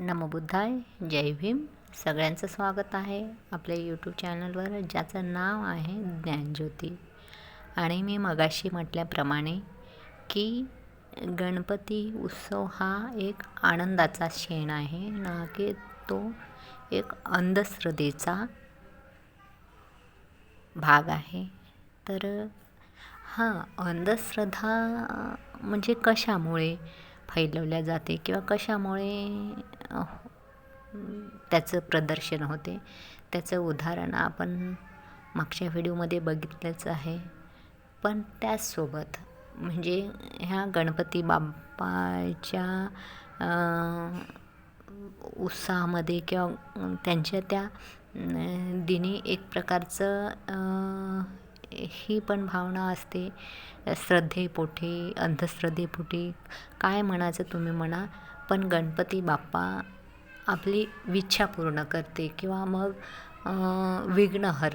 नमोबुद्धाय जय भीम. सगळ्यांचं स्वागत आहे आपल्या यूट्यूब चॅनलवर ज्याचं नाव आहे ज्ञानज्योती. आणि मी मगाशी म्हटल्याप्रमाणे की गणपती उत्सव हा एक आनंदाचा क्षण आहे ना की तो एक अंधश्रद्धेचा भाग आहे. तर हां अंधश्रद्धा म्हणजे कशामुळे? फैलवल्या जाते किंवा कशामुळे त्याचं प्रदर्शन होते. त्याचं उदाहरण आपण मागच्या व्हिडिओमध्ये बघितलंच आहे. पण त्याचसोबत म्हणजे ह्या गणपती बाप्पाच्या उत्साहामध्ये किंवा त्यांच्या त्या दिनी एक प्रकारचं ही पण भावना असते. श्रद्धेपोटी अंधश्रद्धेपोटी काय म्हणायचं तुम्ही म्हणा. पण गणपती बाप्पा आपली इच्छा पूर्ण करते किंवा मग विघ्न हर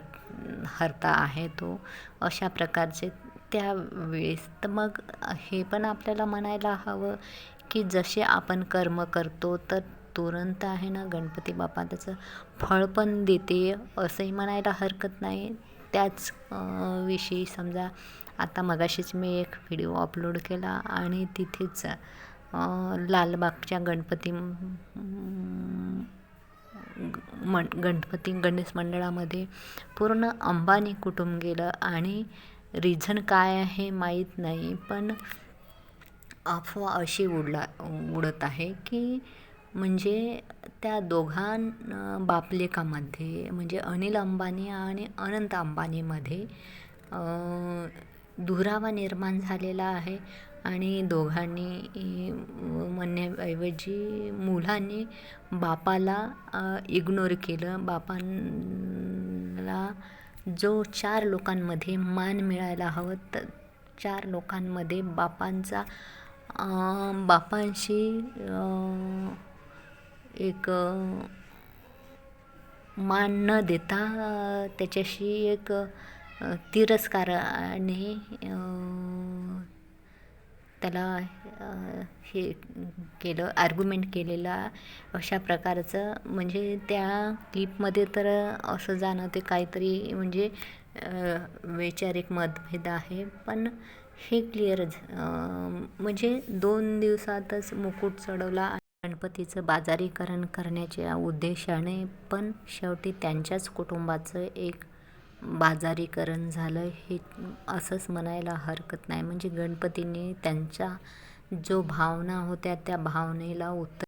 हरता आहे तो. अशा प्रकारचे त्यावेळेस तर मग हे पण आपल्याला म्हणायला हवं की जसे आपण कर्म करतो तर तुरंत आहे ना गणपती बाप्पा त्याचं फळ पण देते असंही म्हणायला हरकत नाही. त्याच विषयी समजा आता मगाशीच मी एक व्हिडिओ अपलोड केला आणि तिथेच लालबागच्या गणपती मं गणपती गणेश मंडळामध्ये पूर्ण अंबानी कुटुंब गेलं आणि रिझन काय आहे माहीत नाही पण अफवा अशी उडला उडत आहे की म्हणजे त्या दोघां बापलेकामध्ये म्हणजे अनिल अंबानी आणि अनंत अंबानीमध्ये दुरावा निर्माण झालेला आहे आणि दोघांनी म्हणण्याऐवजी मुलांनी बापाला इग्नोर केलं. बापांना जो चार लोकांमध्ये मान मिळायला हवं तर चार लोकांमध्ये बापांचा बापांशी एक मान न देता त्याच्याशी एक तिरस्काराने त्याला हे केलं आर्ग्युमेंट केलेला अशा प्रकारचं. म्हणजे त्या क्लिपमध्ये तर असं जाणवते काहीतरी म्हणजे वैचारिक मतभेद आहे. पण हे क्लिअर म्हणजे दोन दिवसातच मुकुट चढवला गणपतीचं बाजारीकरण करण्याच्या उद्देशाने पण शेवटी त्यांच्याच कुटुंबाचं एक बाजारीकरण झालं हे असंच म्हणायला हरकत नाही. म्हणजे गणपतीने त्यांच्या जो भावना होत्या त्या भावनेला उत्तर